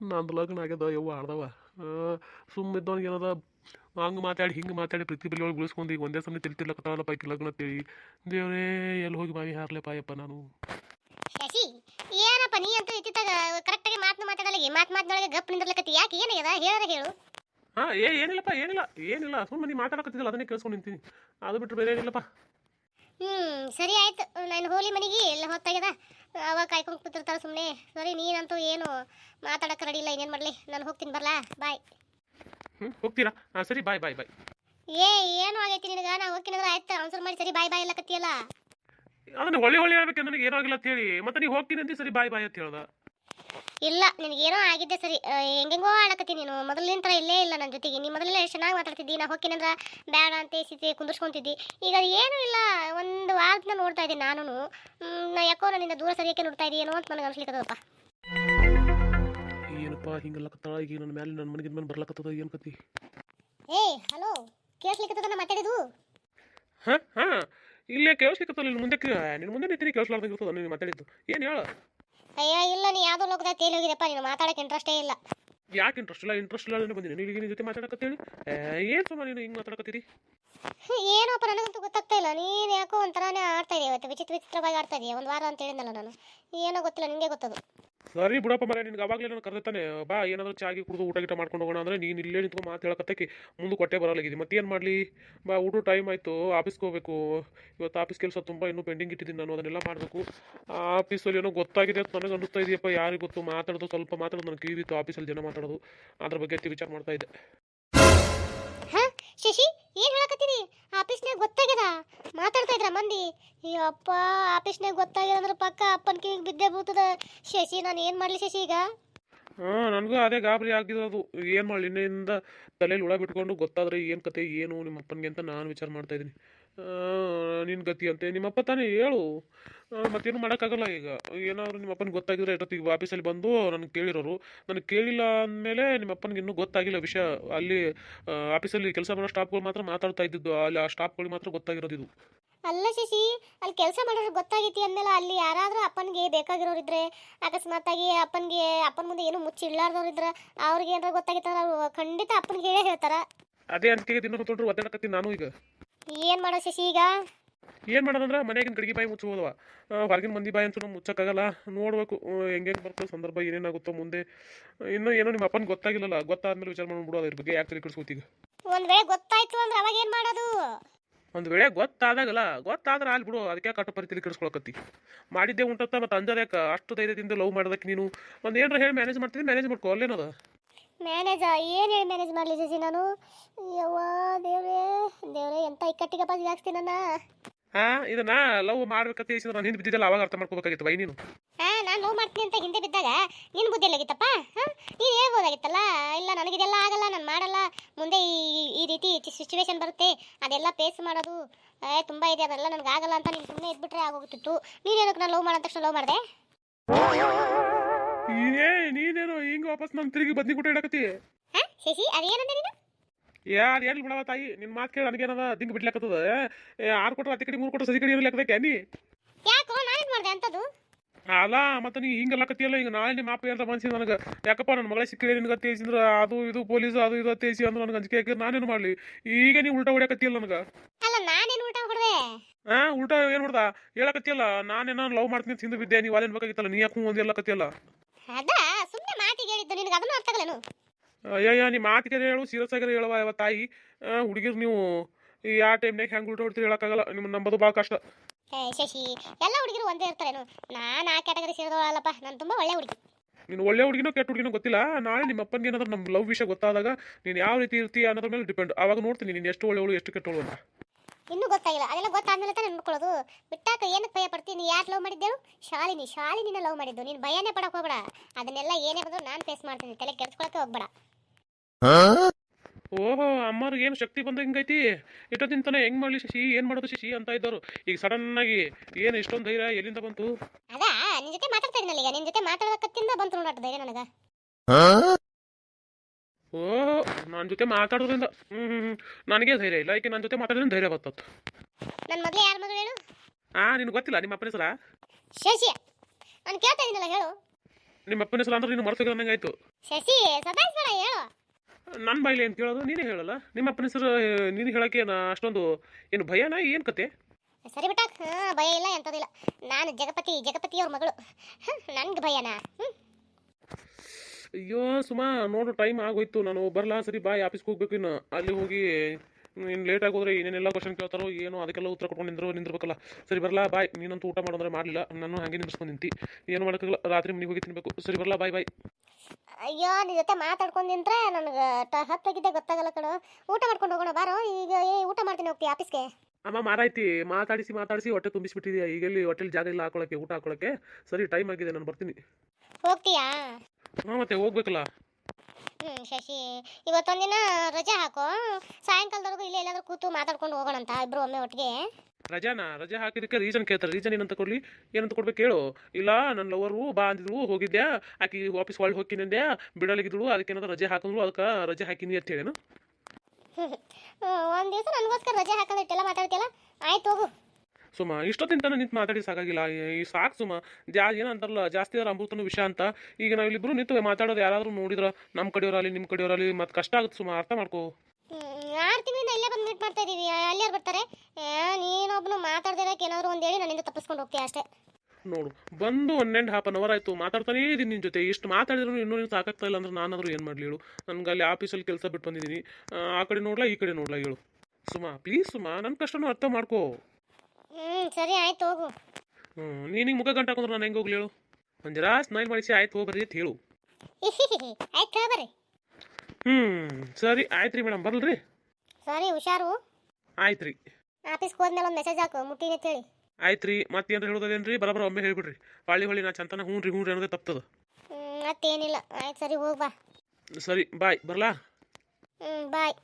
ನಂದು ಲಗ್ನ ಆಗ್ಯದ ಯವ್ವ ಆಡ್ದವ. ಸುಮ್ಮಿದ್ದವನಿಗೆ ಏನದ ಹಂಗೆ ಮಾತಾಡಿ ಹಿಂಗೆ ಮಾತಾಡಿ ಪ್ರೀತಿ ಬಲಿ ಒಳಗೆ ಉಳಿಸ್ಕೊಂಡು ಈಗ ಒಂದೇ ಸಮಯ ತಿಳ್ತಿರ್ಲಕತ್ತಾವಲ್ಲ ಪೈಕಿ ಲಗ್ನ ಅಂತೇಳಿ ದೇವರೇ ಎಲ್ಲಿ ಹೋಗಿ ಬಾವಿ ಹಾರ್ಲೆಪ್ಪ ಯಪ್ಪ ನಾನು. ಶಶಿ ಏನಪ್ಪ ನೀ ಅಂತೂ ಇತ್ತಿತ್ತಾಗ ಕರೆಕ್ಟಾಗಿ ಮಾತನ್ನ ಮಾತಾಡಲ್ಲ ಈ ಮಾತು ಮಾತಿನೊಳಗೆ ಗಪ್ ನಿಂದಿರ್ಲಕತ್ತಿ. ಯಾಕೆ ಏನಾಗ್ಯದ? ಹೇಳದ ಹೇಳು. ಹಾಂ ಏ ಏನಿಲ್ಲಪ್ಪ ಏನಿಲ್ಲ ಏನಿಲ್ಲ. ಸುಮ್ಮನೆ ನೀ ಮಾತಾಡಕತ್ತಿದ್ದಿಲ್ಲ ಅದನ್ನೇ ಕೇಳಿಸ್ಕೊಂಡು ನಿಂತೀನಿ. ಅದು ಬಿಟ್ಟರೆ ಬೇರೆ ಏನಿಲ್ಲಪ್ಪ ಹ್ಮ್ ಸರಿ ಆಯ್ತು. ನಾನು ಹೋಲಿ ಮನೆಗೆ ಎಲ್ಲ ಹೊತ್ತಾಗ್ಯದ. ಅವಾಗ ಕಾಯ್ಕೊಂಡು ಕೂತಿರ್ತಾರ ಸುಮ್ಮನೆ ಸರಿ ನೀನಂತೂ ಏನು ಮಾತಾಡಕ್ಕೆ ರೆಡಿ ಇಲ್ಲ ಇನ್ನೇನು ಮಾಡಲಿ? ನಾನು ಹೋಗ್ತೀನಿ ಬರಲಾ? ಬಾಯ್ ಹ್ಞೂ ಹೋಗ್ತೀರಾ? ಹಾಂ ಸರಿ ಬಾಯ್ ಬಾಯ್ ಬಾಯ್ ಏ ಏನು ಆಗೈತಿ ನಿನಗ? ನಾ ಹೋಗ್ತೀನಿ ಆಯ್ತು ಆನ್ಸರ್ ಮಾಡಿ ಸರಿ ಬಾಯ್ ಬಾಯ್ ಎಲ್ಲ ಕತ್ತಿಯಲ್ಲ? ಅದನ್ನ ಹೊಳ್ಳಿ ಹೊಳ್ಳಿ ಹೇಳ್ಬೇಕು ನನಗೆ ಏನಾಗಿಲ್ಲ ಆಗಿಲ್ಲ ಅಂತ ಹೇಳಿ. ಮತ್ತೆ ನೀ ಹೋಗ್ತೀನಿ ಅಂತ ಸರಿ ಬಾಯ್ ಬಾಯ್ ಅಂತ ಹೇಳ್ದ. ಇಲ್ಲ ನಿನಗೆ ಏನೋ ಆಗಿದ್ದೆ ಸರಿ. ಹೆಂಗೆಂಗೋ ಆಡಕತ್ತಿ ನೀನು. ಮೊದಲಿನ ಥರ ಇಲ್ಲೇ ಇಲ್ಲ ನನ್ನ ಜೊತೆಗೆ. ನೀ ಮೊದಲೇ ಎಷ್ಟು ಚೆನ್ನಾಗಿ ಮಾತಾಡ್ತಿದ್ದಿ? ನಾ ಹೋಗ್ತೀನಂದ್ರ ಬೇಡ ಅಂತ ಏಸಿದ್ದೆ ಕುಂದರ್ಸ್ಕೊಂತಿದ್ದಿ. ಈಗ ಏನೂ ಇಲ್ಲ. ಒಂದು ವಾರದಿಂದ ನೋಡ್ತಾ ಇದ್ದೀನಿ ನಾನು ನಾ ಯಾಕೋ ನನ್ನಿಂದ ದೂರ ಸರಿಯಕ್ಕೆ ನೋಡ್ತಾ ಏನೋ ಅಂತ ನನಗೆ ಅನ್ಸ್ಲಿಕ್ಕದಪ್ಪ ಏನಪ್ಪ ಹಿಂಗಲ್ಲ ಈಗ ನನ್ನ ಮೇಲೆ ನನ್ನ ಮನೆಗಿನ ಮೇಲೆ ಬರ್ಲಕತ್ತದ? ಏನು ಕತ್ತಿ ಏ ಹಲೋ ಕೇಳಿಸ್ಲಿಕ್ಕತ್ತದ ನಾ ಮಾತಾಡಿದು ಹಾಂ ಹಾಂ. ಇಲ್ಲೇ ಕೇಳಿಸ್ಲಿಕ್ಕತ್ತಲ್ಲ ನಿನ್ನ ಮುಂದೆ ನಿನ್ನ ಮುಂದೆ ನಿಂತೀನಿ ಕೇಳಿಸ್ಲಾರ್ದಂಗೆ ಇರ್ತದ ನೀನು ಮಾತಾಡಿದ್ದು. ಏನು ಹೇಳ? ಅಯ್ಯೋ ಇಲ್ಲ ನೀ ಯಾವುದೋ ಲೋಕದಾಗ ತೇಲಿ ಹೋಗಿದೆಪ್ಪ ನೀನು ಮಾತಾಡಕ್ಕೆ ಇಂಟ್ರೆಸ್ಟೇ ಇಲ್ಲ. ಯಾಕೆ ಇಂಟ್ರೆಸ್ಟ್ ಇಲ್ಲ? ಇಂಟ್ರೆಸ್ಟ್ ಇಲ್ಲ ಅಂದ್ರೆ ಬಂದಿನಿ ನೀವು ನಿನ್ನ ಜೊತೆ ಮಾತಾಡಕತ್ತೇಳಿ ಏನು ಸುಮ್ಮ ನೀನು ಹಿಂಗೆ ಮಾತಾಡಕತ್ತೀರಿ? ಏನೋಪ್ಪ ನನಗಂತೂ ಗೊತ್ತಾಗ್ತಾ ಇಲ್ಲ. ನೀನು ಯಾಕೋ ಒಂಥರನೇ ಆಡ್ತಾ ಇದೆಯಾ ಇವತ್ತು? ವಿಚಿತ್ರ ವಿಚಿತ್ರವಾಗಿ ಆಡ್ತಾ ಇದೆಯಾ? ಒಂದು ವಾರ ಅಂತ ಹೇಳಿದ್ನಲ್ಲ ನಾನು. ಏನೋ ಗೊತ್ತಿಲ್ಲ ನಿನಗೆ ಗೊತ್ತದು. ಸರಿ ಬಿಡಪ್ಪ ಮಾರೇ ನಿನ್ಗೆ ಅವಾಗಲೇ ನಾನು ಕರೆತಾನೆ ಬಾ, ಏನಾದರೂ ಚಾಗಿ ಕುಡಿದು ಊಟ ಗೀಟ ಮಾಡ್ಕೊಂಡು ಹೋಗೋಣ ಅಂದರೆ ನೀನು ಇಲ್ಲೇ ನಿಂತ್ಕೊಂಡು ಮಾತು ಹೇಳಕತ್ತಕ್ಕೆ ಮುಂದೆ ಕೊಟ್ಟೆ ಬರಲಾಗಿದೆ. ಮತ್ತೇನು ಮಾಡಲಿ? ಬಾ, ಊಟ ಟೈಮ್ ಆಯಿತು, ಆಫೀಸ್ಗೆ ಹೋಗಬೇಕು. ಇವತ್ತು ಆಫೀಸ್ ಕೆಲಸ ತುಂಬ ಇನ್ನೂ ಪೆಂಡಿಂಗ್ ಇಟ್ಟಿದ್ದೀನಿ ನಾನು, ಅದನ್ನೆಲ್ಲ ಮಾಡಬೇಕು. ಆಫೀಸಲ್ಲಿ ಏನೋ ಗೊತ್ತಾಗಿದೆ ಅಂತ ನನಗೆ ಅನ್ನಿಸ್ತಾ ಇದೆಯಪ್ಪ, ಯಾರಿಗೆ ಗೊತ್ತು? ಮಾತಾಡೋದು ಸ್ವಲ್ಪ ಮಾತಾಡೋದು ನನಗೆ ಕಿವಿತ್ತು ಆಫೀಸಲ್ಲಿ ಜನ ಮಾತಾಡೋದು. ಅದ್ರ ಬಗ್ಗೆ ವಿಚಾರ ಮಾಡ್ತಾ ಇದ್ದೆ. ಶಶಿ, ಏನು ಹೇಳಕತ್ತೀರಿ? ಆಫೀಸ್ನಾಗ ಗೊತ್ತಾಗ್ಯದ? ಮಾತಾಡ್ತಾ ಇದ್ರ ಮಂದಿ? ಅಪ್ಪ ಆಫೀಸ್ನಾಗ ಗೊತ್ತಾಗ್ಯದ ಅಂದ್ರೆ ಪಕ್ಕ ಅಪ್ಪನ ಕಿವಿಗೆ ಬಿದ್ದೆ ಬೀಳ್ತದ. ಶಶಿ, ನಾನು ಏನು ಮಾಡ್ಲಿ ಶಶಿ ಈಗ? ಹಾಂ, ನನಗೂ ಅದೇ ಗಾಬರಿ ಆಗಿದ್ದು ಅದು. ಏನು ಮಾಡಲಿ? ಇನ್ನಿಂದ ತಲೆಯಲ್ಲಿ ಹುಳ ಗೊತ್ತಾದ್ರೆ ಏನು ಕತೆ, ಏನು ನಿಮ್ಮ ಅಪ್ಪನಿಗೆ ಅಂತ ನಾನು ವಿಚಾರ ಮಾಡ್ತಾ ಇದ್ದೀನಿ. ನಿನ್ನ ಗತಿ ಅಂತೆ. ನಿಮ್ಮಪ್ಪ ತಾನೇ ಹೇಳು. ಮತ್ತೇನು ಮಾಡೋಕ್ಕಾಗಲ್ಲ ಈಗ. ಏನಾದರೂ ನಿಮ್ಮಪ್ಪನಿಗೆ ಗೊತ್ತಾಗಿದ್ರೆ ಎಷ್ಟೊತ್ತಿಗೆ ಆಫೀಸಲ್ಲಿ ಬಂದು ನನಗೆ ಕೇಳಿರೋರು. ನನಗೆ ಕೇಳಿಲ್ಲ ಅಂದಮೇಲೆ ನಿಮ್ಮ ಅಪ್ಪನಿಗೆ ಇನ್ನೂ ಗೊತ್ತಾಗಿಲ್ಲ ವಿಷಯ. ಅಲ್ಲಿ ಆಫೀಸಲ್ಲಿ ಕೆಲಸ ಮಾಡೋ ಸ್ಟಾಫ್ಗಳು ಮಾತ್ರ ಮಾತಾಡ್ತಾ ಇದ್ದಿದ್ದು. ಅಲ್ಲಿ ಆ ಸ್ಟಾಫ್ಗಳಿಗೆ ಮಾತ್ರ ಗೊತ್ತಾಗಿರೋದು ಇದು. ಅಲ್ಲ ಶಶಿ ಅಲ್ಲಿ ಕೆಲಸ ಮಾಡೋರು ಗೊತ್ತಾಗೈತಿ ಅಂದಮೇಲೆ ಅಲ್ಲಿ ಯಾರಾದರೂ ಅಪ್ಪನಿಗೆ ಬೇಕಾಗಿರೋರಿದ್ರೆ ಅಕಸ್ಮಾತಾಗಿ ಅಪ್ಪನಿಗೆ ಅಪ್ಪನ ಮುಂದೆ ಏನು ಮುಚ್ಚಿ ಇದ್ದರೆ ಅವ್ರಿಗೆ ಏನಾರ ಗೊತ್ತಾಗಿತ್ತಾರ ಅವ್ರು ಖಂಡಿತ ಅಪ್ಪನಿಗೆ ಹೇಳೇ ಹೇಳ್ತಾರ. ಅದೇ ಅಂತಿಗೆ ದಿನ ಹೊತ್ತೊಂಡ್ರು ಒದ್ದಾಡಕತ್ತೀನಿ ನಾನು ಈಗ. ಏನ್ ಮಾಡೋ ಶಶಿ ಈಗ? ಏನು ಮಾಡೋದಂದ್ರೆ ಮನೆಗಿನ ಗಡಿಗೆ ಬಾಯಿ ಮುಚ್ಚಬೋದವ ಹೊರಗಿನ ಮಂದಿ ಬಾಯಿ ಅಂತೂ ಮುಚ್ಚಕ್ಕಾಗಲ್ಲ. ನೋಡ್ಬೇಕು ಹೆಂಗೆ ಬರ್ತದೆ ಸಂದರ್ಭ ಏನೇನಾಗುತ್ತೋ ಮುಂದೆ. ಇನ್ನೂ ಏನೋ ನಿಮ್ಮ ಅಪ್ಪನ ಗೊತ್ತಾಗಿಲ್ಲಲ್ಲ ಗೊತ್ತಾದ್ಮೇಲೆ ವಿಚಾರ ಮಾಡ್ಬಿಡೋದು ಅದ್ರ ಬಗ್ಗೆ ಯಾಕೆ ತಲೆ ಕೆಡಿಸ್ಕೋತೀಗ? ಒಂದ್ ವೇಳೆ ಗೊತ್ತಾಯ್ತು ಅಂದ್ರೆ ಅವಾಗ ಏನು ಮಾಡೋದು? ಒಂದು ವೇಳೆ ಗೊತ್ತಾದಾಗಲ್ಲ ಗೊತ್ತಾದ್ರೆ ಅಲ್ಲಿ ಬಿಡು ಅದಕ್ಕೆ ಕಟ್ಟು ಪರಿತಿಲಿ ಕೆಡಿಸ್ಕೊಳಕತ್ತಿ? ಮಾಡಿದ್ದೆ ಉಂಟತ್ತ ಮತ್ತು ಅಂಜದ್ಯಾಕ ಅಷ್ಟು ಧೈರ್ಯದಿಂದ ಲವ್ ಮಾಡೋದಕ್ಕೆ ನೀನು? ಒಂದು ಏನಾರ ಹೇಳಿ ಮ್ಯಾನೇಜ್ ಮಾಡ್ತೀನಿ ಮ್ಯಾನೇಜ್ ಮಾಡ್ಕೋ ಅಲ್ಲೇನದ? ಮ್ಯಾನೇಜ್ ಏನು ಹೇಳಿ ಮ್ಯಾನೇಜ್ ಮಾಡ್ಲಿ ಶಶಿ ನಾನು? ಯವ್ವ ದೇವ್ರೇ ದೇವ್ರೇ. ಬಾಜಿ ಜಾಸ್ತಿ ನನ್ನ ಹಾ ಇದನ್ನ ಲವ್ ಮಾಡ್ಬೇಕಂತ ಹೇಳಿಸಿದ್ರೆ ನಾನು ಹಿಂದೆ ಬಿದ್ದಿದ್ದಲ್ಲ ಅವಾಗ ಅರ್ಥ ಮಾಡ್ಕೋಬೇಕಾಗಿತ್ತು. ಬೈ ನೀನು? ಹಾ ನಾನು ಲವ್ ಮಾಡ್ತೀನಿ ಅಂತ ಹಿಂದೆ ಬಿದ್ದಾಗ ನಿನ್ ಬುದ್ಧಿ ಎಲ್ಲಾಗಿತ್ತಪ್ಪ? ಹಾ? ನೀನು ಹೇಳ್ಬೋದಾಗಿತ್ತಲ್ಲ? ಇಲ್ಲ ನನಗಿದೆಲ್ಲ ಆಗಲ್ಲ ನಾನು ಮಾಡಲ್ಲ. ಮುಂದೆ ಈ ಈ ರೀತಿ ಸಿಚುವೇಶನ್ ಬರುತ್ತೆ. ಅದೆಲ್ಲ ಫೇಸ್ ಮಾಡೋದು ಏ ತುಂಬ ಇದೆ. ಅದೆಲ್ಲ ನನಗೆ ಆಗಲ್ಲ ಅಂತ ನೀನು ಸುಮ್ಮನೆ ಇದ್ಬಿಟ್ರೆ ಆಗೋಗ್ತಿತ್ತು. ನೀನು ಏನಕ್ಕೆ ನಾನು ಲವ್ ಮಾಡೋ ತಕ್ಷಣ ಲವ್ ಮಾಡಿದೆ? ಏ ನೀನೇನು ಹಿಂಗೆ ವಾಪಸ್ ನಾನು ತಿರುಗಿ ಬದ್ನಿ ಕೊಟ್ಟು ಹೇಳಕತ್ತಿ ಹಾ? ಶಶಿ ಅದೇನಂದ್ರೆ ನೀನು? ಯಾರು ಎಲ್ಲಿ ಬಿಡವ ತಾಯಿ? ನಿನ್ನ ಮಾತು ಕೇಳಿ ನನಗೇನದ ದಿಂಗ್ ಏ ಆರು ಕೊಟ್ರೆ ಹತ್ತಿ ಕಡೆ ಮೂರು ಕೊಟ್ರೆ ಸದಿ ಕಡೆ ಇರ್ಲಕ್ಕದಕ್ಕೆ ನೀ? ಯಾಕೋ ಮಾಡ್ದೆ ಅಂತದು? ಅಲ್ಲ ಮತ್ತೆ ನೀ ಹಿಂಗೆಲ್ಲ ಕತ್ತಿಯಲ್ಲ ಈಗ ನಾಳೆ ನಿಮ್ಮ ಅಪ್ಪ ಏನಾರ ಮನ್ಸಿ ನನಗೆ ಯಾಕಪ್ಪ ನನ್ನ ಮಗಳ ಸಿಕ್ಕಿ ನಿನಗೆ ತೇಸಿದ್ರೆ ಅದು ಇದು ಪೊಲೀಸ್ ಅದು ಇದು ತೇಸಿ ಅಂದ್ರೆ ನನಗೆ ಅಂಜಿಕೆ ಹಾಕಿದ್ರೆ ನಾನೇನು ಮಾಡಲಿ? ಈಗ ನೀ ಉಲ್ಟಾ ಹೊಡ್ಯಾಕತ್ತಿಯಲ್ಲ ನನಗೆ? ಅಲ್ಲ ನಾನೇನು ಊಟ ಹೊಡೆದೆ? ಹಾಂ ಉಲ್ಟಾ ಏನು ಹೊಡ್ದ? ಹೇಳಕತ್ತಿಯಲ್ಲ ನಾನೇನೋ ಲವ್ ಮಾಡ್ತೀನಿ ತಿಂದು ಬಿದ್ದೆ ನೀವು ಅಲ್ಲೇನು ಬೇಕಾಗಿತ್ತಲ್ಲ ನೀ ಯಾಕೆ ಹ್ಞೂ ಅಂದಿಲ್ಲ ಕತ್ತಿಯಲ್ಲ ಅದ ಸುಮ್ಮನೆ ಮಾತಿಗೆ ಹೇಳಿದ್ದು ನಿನಗೆ ಅದನ್ನು ಅಯ್ಯಯ್ಯ ನಿಮ್ಮ ಮಾತಿಗೆ ಹೇಳು ಸೀರಿಯಸ್ ಆಗಿ ಹೇಳುವ ಯಾವ ತಾಯಿ. ಹುಡುಗಿರು ನೀವು ಈ ಯಾವ ಟೈಮ್ನಾಗ ಹೆಂಗೆ ಉಲ್ಟಾ ಹೊಡ್ತೀರಿ ಹೇಳೋಕ್ಕಾಗಲ್ಲ ನಿಮ್ಮ ನಂಬೋದು ಭಾಳ ಕಷ್ಟ. ಹೇ ಶಶಿ ಎಲ್ಲ ಹುಡುಗಿರು ಒಂದೇ ಇರ್ತಾರೇನು ನಾನು ಆ ಕ್ಯಾಟಗರಿ ಸೇರಿದವಳಲ್ಲಪ್ಪ ನಾನು ತುಂಬ ಒಳ್ಳೆ ಹುಡುಗಿ. ನೀನು ಒಳ್ಳೆ ಹುಡುಗಿನೋ ಕೆಟ್ಟ ಹುಡುಗಿನೋ ಗೊತ್ತಿಲ್ಲ ನಾಳೆ ನಿಮ್ಮ ಅಪ್ಪನಿಗೆ ಏನಾದ್ರು ನಮ್ಮ ಲವ್ ವಿಷಯ ಗೊತ್ತಾದಾಗ ನೀನು ಯಾವ ರೀತಿ ಇರ್ತೀಯ ಅನ್ನೋದ್ರ ಮೇಲೆ ಡಿಪೆಂಡ್ ಅವಾಗ ನೋಡ್ತೀನಿ ನೀನು ಎಷ್ಟು ಒಳ್ಳೆವಳು ಎಷ್ಟು ಕೆಟ್ಟವಳು ಅಂತ. ಇನ್ನೂ ಗೊತ್ತಾಗಿಲ್ಲ. ಅದೆಲ್ಲ ಗೊತ್ತಾದ್ಮೇಲೆ ತಾನೇ ನೋಡ್ಕೊಳ್ಳೋದು. ಬಿಟ್ಟಾಕ ಏನಕ್ಕೆ ಭಯ ಪಡ್ತೀನಿ ಯಾರು ಲವ್ ಮಾಡಿದ್ದೇಳು? ಶಾಲಿನಿ ಶಾಲಿನಿನ ಲವ್ ಮಾಡಿದ್ದು. ನೀನು ಭಯನೇ ಪಡಕ್ಕೆ ಹೋಗ್ಬೇಡ. ಅದನ್ನೆಲ್ಲ ಏನೇ ಬಂದ್ರು ನಾನು ಫೇಸ್ ಮಾಡ್ತೀನಿ. ತಲೆ ಕೆಡ್ಸ್ಕೊಳಕ್ಕೆ ಹೋಗ್ಬೇಡ. ಓಹೋ ಅಮ್ಮವ್ರಿಗೆ ಏನು ಶಕ್ತಿ ಬಂದ ಹಿಂಗೈತಿ? ಇಷ್ಟೊತ್ತಿನ ತನ ಹೆಂಗ್ ಮಾಡ್ಲಿ ಶಶಿ? ಏನು ಮಾಡೋದು ಶಶಿ ಅಂತ ಇದ್ದವರು. ಈಗ ಸಡನ್ ಆಗಿ ಏನು ಇಷ್ಟೊಂದು ಧೈರ್ಯ ಎಲ್ಲಿಂದ ಬಂತು? ಅದ ನಿನ್ ಜೊತೆ ಮಾತಾಡ್ತಾ ಈಗ. ನಿನ್ ಜೊತೆ ಮಾತಾಡೋದಕ್ಕಿಂತ ಬಂತು ನೋಡಾಟ ಧೈರ್ಯ ನನಗೆ. ಓಹೋ ನನ್ನ ಜೊತೆ ಮಾತಾಡೋದ್ರಿಂದ ಹ್ಞೂ ನನಗೆ ಧೈರ್ಯ ಇಲ್ಲ ಯಾಕೆ ನನ್ನ ಜೊತೆ ಮಾತಾಡೋದ್ರಿಂದ ಧೈರ್ಯ ಬರ್ತತ್ತು ನನ್ನ ಮೊದಲೇ ಯಾರ ಮಗಳು ಹೇಳು? ಹಾಂ ನಿನಗೆ ಗೊತ್ತಿಲ್ಲ ನಿಮ್ಮ ಅಪ್ಪನ ಹೆಸರ? ಶಶಿ. ನಾನು ಕೇಳ್ತಾ ಇದ್ದೀನಲ್ಲ ಹೇಳು. ನಿಮ್ಮ ಅಪ್ಪನ ಹೆಸರು ಅಂದ್ರೆ ನೀನು ಮರ್ತೋಗಿದಂಗೆ ಆಯ್ತು. ಶಶಿ ಸದಾಯಿಸ್ಬೇಡ ಹೇಳು. ನನ್ನ ಬಾಯಿಲಿ ಅಂತ ಕೇಳೋದು? ನೀನೇ ಹೇಳಲ್ಲ. ನಿಮ್ಮ ಅಪ್ಪನ ಹೆಸರು ನೀನು ಹೇಳಕ್ಕೆ ಅಷ್ಟೊಂದು ಏನು ಭಯನಾ ಏನು ಕತೆ? ಸರಿ ಬಿಟ್ಟ ಹಾಂ ಭಯ ಇಲ್ಲ ಎಂಥದಿಲ್ಲ ನಾನು ಜಗಪತಿ ಜಗಪತಿಯವ್ರ ಮಗಳು. ನನ್ಗೆ ಭಯನಾ? ಹ್ಞೂ ಅಯ್ಯೋ ಸುಮಾ ನೋಡು ಟೈಮ್ ಆಗೋಯ್ತು. ನಾನು ಬರಲ್ಲ ಸರಿ ಬಾಯ್ ಆಫೀಸ್ಗೆ ಹೋಗ್ಬೇಕು ಇನ್ನು. ಅಲ್ಲಿ ಹೋಗಿ ಇನ್ನು ಲೇಟ್ ಆಗೋದ್ರೆ ಏನೇನೆಲ್ಲ ಕ್ವಶನ್ ಕೇಳ್ತಾರೋ ಏನೋ ಅದಕ್ಕೆಲ್ಲ ಉತ್ತರ ಕೊಟ್ಕೊಂಡು ನಿಂದ್ರು ನಿಂದಿರ್ಬೇಕಲ್ಲ. ಸರಿ ಬರಲಾ ಬಾಯ್ ನೀನಂತೂ ಊಟ ಮಾಡೋದ್ರೆ ಮಾಡಲಿಲ್ಲ. ನಾನು ಹಾಗೆ ನಿಂದಿಸ್ಕೊಂಡು ನಿಂತಿ. ಏನು ಮಾಡೋಕ್ಕಾಗಲ್ಲ? ರಾತ್ರಿ ಮನೆಗೆ ಹೋಗಿ ತಿನ್ಬೇಕು. ಸರಿ ಬರಲ್ಲ ಬಾಯ್ ಬಾಯ್ ಅಯ್ಯೋ ನಿನ್ನ ಜೊತೆ ಮಾತಾಡ್ಕೊಂಡು ನಿಂತ್ರೆ ನನಗೆ ಹತ್ತಾಗಿದ್ದೆ ಗೊತ್ತಾಗಲ್ಲ ಕಣೋ. ಊಟ ಮಾಡ್ಕೊಂಡು ಹೋಗೋಣ ಬಾರೋ. ಈಗ ಏ ಊಟ ಮಾಡ್ತೀನಿ ಹೋಗ್ತೀವಿ ಆಫೀಸ್ಗೆ ಅಮ್ಮ ಮಾರಾಯ್ತಿ. ಮಾತಾಡಿಸಿ ಮಾತಾಡಿಸಿ ಹೊಟ್ಟೆ ತುಂಬಿಸಿಬಿಟ್ಟಿದ್ಯಾ? ಈಗಲ್ಲಿ ಹೊಟ್ಟೆಲಿ ಜಾಗ ಇಲ್ಲ ಹಾಕೊಳ್ಳೋಕ್ಕೆ ಊಟ ಹಾಕೊಳ್ಳೋಕ್ಕೆ ಸರಿ ಟೈಮ್ ಆಗಿದೆ ನಾನು ಬರ್ತೀನಿ. ಹೋಗ್ತೀಯಾ? ಹಾಂ ಮತ್ತೆ ಹೋಗ್ಬೇಕಲ್ಲ. ಹ್ಞೂ ಶಶಿ ಇವತ್ತೊಂದಿನ ರಜೆ ಹಾಕು. ಸಾಯಂಕಾಲದವರೆಗೂ ಇಲ್ಲೇ ಎಲ್ಲಾದ್ರೂ ಕೂತು ಮಾತಾಡ್ಕೊಂಡು ಹೋಗೋಣ ಅಂತ ಇಬ್ರು ಒಮ್ಮೆ ಒಟ್ಟಿಗೆ. ರಜಾನ? ರಜೆ ಹಾಕಿದಕ್ಕೆ ರೀಸನ್ ಕೇಳ್ತಾರೆ. ರೀಸನ್ ಏನಂತ ಕೊಡ್ಲಿ? ಏನಂತ ಕೊಡ್ಬೇಕು ಹೇಳು ಇಲ್ಲ ನನ್ನ ಲವರು ಬಾ ಅಂದಿದ್ರು ಹೋಗಿದ್ದೆ ಆಕಿ ವಾಪಸ್ ಒಳಗೆ ಹೋಗ್ತೀನಿ ಬಿಡಲಿಗಿದ್ಳು ಅದಕ್ಕೆ ಏನಾದ್ರು ರಜೆ ಹಾಕಿದ್ರು ಅದಕ್ಕೆ ರಜೆ ಹಾಕಿನಿ ಅಂತ ಹೇಳೇನು. ಒಂದು ದಿವಸ ನನಗೋಸ್ಕರ ರಜೆ ಹಾಕಲ್ಲ ಇಟ್ಟೆಲ್ಲ ಮಾತಾಡ್ತಿಯಲ್ಲ? ಆಯ್ತು ಹೋಗು. ಸುಮ ಇಷ್ಟೊತ್ತಿನ ತನಕ ನಿಂತು ಮಾತಾಡಿ ಸಾಕಾಗಿಲ್ಲ. ಈ ಸಾಕು ಸುಮ. ಜಾ ಏನಂತಾರಲ್ಲ ಜಾಸ್ತಿ ಆದ್ರೆ ಅಮೃತನ ವಿಷಯ ಅಂತ. ಈಗ ನಾವು ಇಲ್ಲಿಬ್ರು ನಿಂತು ಮಾತಾಡೋದು ಯಾರಾದ್ರೂ ನೋಡಿದ್ರ ನಮ್ಮ ಕಡೆಯವರಲ್ಲಿ ನಿಮ್ಮ ಕಡೆಯವರಲ್ಲಿ ಮತ್ತೆ ಕಷ್ಟ ಆಗುತ್ತೆ ಸುಮ ಅರ್ಥ ಮಾಡ್ಕೋ. ಆರು ತಿಂಗಳಿಂದ ಇಲ್ಲೇ ಬಂದು ಮೀಟ್ ಮಾಡ್ತಾ ಇದೀವಿ. ಅಲ್ಲಿ ಯಾರು ಬರ್ತಾರೆ. ಏ, ನೀನೊಬ್ನು ಮಾತಾಡ್ದಿರಕ್ಕೆ ಏನಾದ್ರು ಒಂದು ಹೇಳಿ ನನ್ನಿಂದ ತಪ್ಪಿಸ್ಕೊಂಡು ಹೋಗ್ತೀಯ ಅಷ್ಟೇ. ನೋಡು ಬಂದು ಒನ್ ಹಾಫ್ ಅನ್ ಅವರ್ ಆಯಿತು. ಮಾತಾಡ್ತಾನೇ ಇದ್ದೀನಿ ನಿನ್ನ ಜೊತೆ. ಇಷ್ಟು ಮಾತಾಡಿದ್ರು ಇನ್ನೂ ನೀನು ಸಾಕಾಗ್ತಾ ಇಲ್ಲ ಅಂದ್ರೆ ನಾನಾದರೂ ಏನು ಮಾಡಲಿ ಹೇಳು. ನನಗೆ ಅಲ್ಲಿ ಆಫೀಸಲ್ಲಿ ಕೆಲಸ ಬಿಟ್ಟು ಬಂದಿದ್ದೀನಿ ಆ ಕಡೆ ನೋಡ್ಲಾ ಈ ಕಡೆ ನೋಡ್ಲಾ ಹೇಳು. ಸುಮಾ ಪ್ಲೀಸ್ ಸುಮಾ ನನ್ನ ಕಷ್ಟನೂ ಅರ್ಥ ಮಾಡ್ಕೋ. ಹ್ಞೂ ಸರಿ ಆಯ್ತು ಹೋಗು. ಹ್ಞೂ ನೀನು ಮುಖ ಗಂಟು ಹಾಕೊಂಡ್ರೆ ನಾನು ಹೆಂಗೆ ಹೋಗ್ಲಿ ಹೇಳು? ಒಂದು ಜರಾ ಸ್ಮೈಲ್ ಮಾಡಿಸಿ ಆಯ್ತು ಹೋಗ್ಬರ್ರಿ ಅಂತ ಹೇಳು. ಆಯ್ತು ಬರ್ರಿ. ಹ್ಞೂ ಸರಿ ಆಯ್ತು ರೀ ಮೇಡಮ್ ಬರಲ್ರಿ. ಸರಿ ಹುಷಾರು. ಆಯ್ತು ರೀ. ಆಫೀಸ್ಗೆ ಹೋದ್ಮೇಲೆ ಒಂದು ಮೆಸೇಜ್ ಹಾಕು ಮುಟ್ಟಿನ ಹೇಳಿ. ಆಯ್ತು ರೀ ಮತ್ತೆ ಹೇಳೋದೇನು ರೀ ಬರಬರ ಒಮ್ಮೆ ಹೇಳ್ಬಿಡ್ರಿ. ಹೊಳ್ಳಿ ಹೊಳ್ಳಿ ನಾ ಚಂತನ ಹ್ಞೂ ರೀ ಹ್ಞೂ ರೀ ಅನ್ನೋದೇ ತಪ್ತದ. ಹ್ಞೂ ಮತ್ತೇನಿಲ್ಲ. ಆಯ್ತು ಸರಿ ಹೋಗಿ ಬಾ. ಸರಿ ಬಾಯ್ ಬರಲಾ? ಹ್ಞೂ ಬಾಯ್.